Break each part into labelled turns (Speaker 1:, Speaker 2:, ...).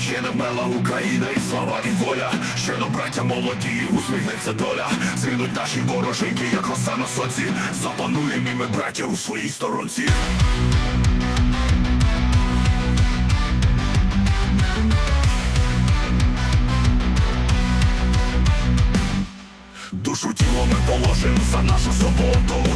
Speaker 1: Ще не вмерла Україна і слава і воля. Ще до браття молоді, усміхнеться доля. Згинуть наші вороженьки, як роса на сонці Запануємо і ми браття у своїй сторонці. Душу тіло ми положим за нашу свободу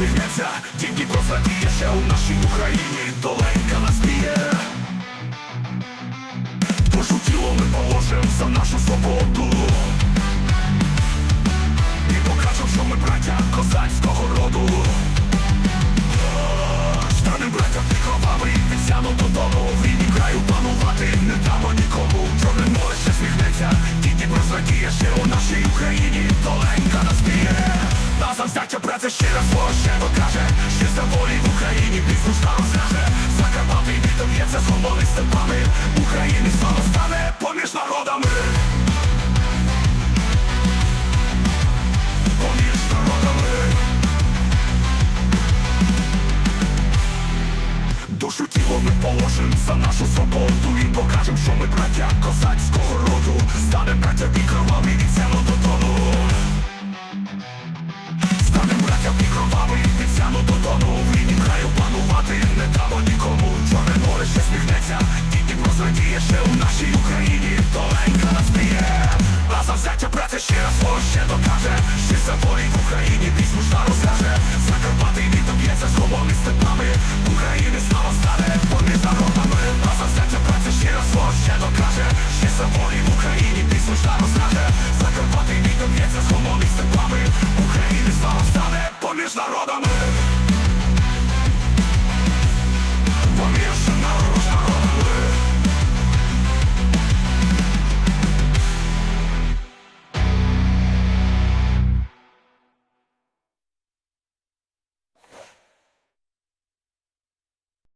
Speaker 1: не може що сміхнеться, тільки прозрадіє ще у нашій Україні. Доленька нас б'є. Душу тіло ми положим за нашу свободу. І покажем, що ми браття козацького роду. Станем браття під кровами і підсяну додому. В ріднім краю панувати не дамо нікому. Чорне море ще сміхнеться, тільки прозрадіє ще праця ще раз ще докаже Ще за волі в Україні піснушка розляже Закарпатий вітер в'ється з голоми степами. України слава стане поміж народами. Поміж народами. Душу тіло ми положим за нашу свободу І покажем, що ми браття козацького нашій Україні Доленька нас б'є. А завзяття праця ще раз ще докаже. Ще за волі в Україні пісню ж розкаже. Закарпатий вітер б'ється з голоми степами. України слава стане поміж народами А завзяття праця ще раз ще докаже. Ще за волі в Україні пісню ж розкаже. Закарпатий вітер б'ється з голоми степами. України слава стане поміж народами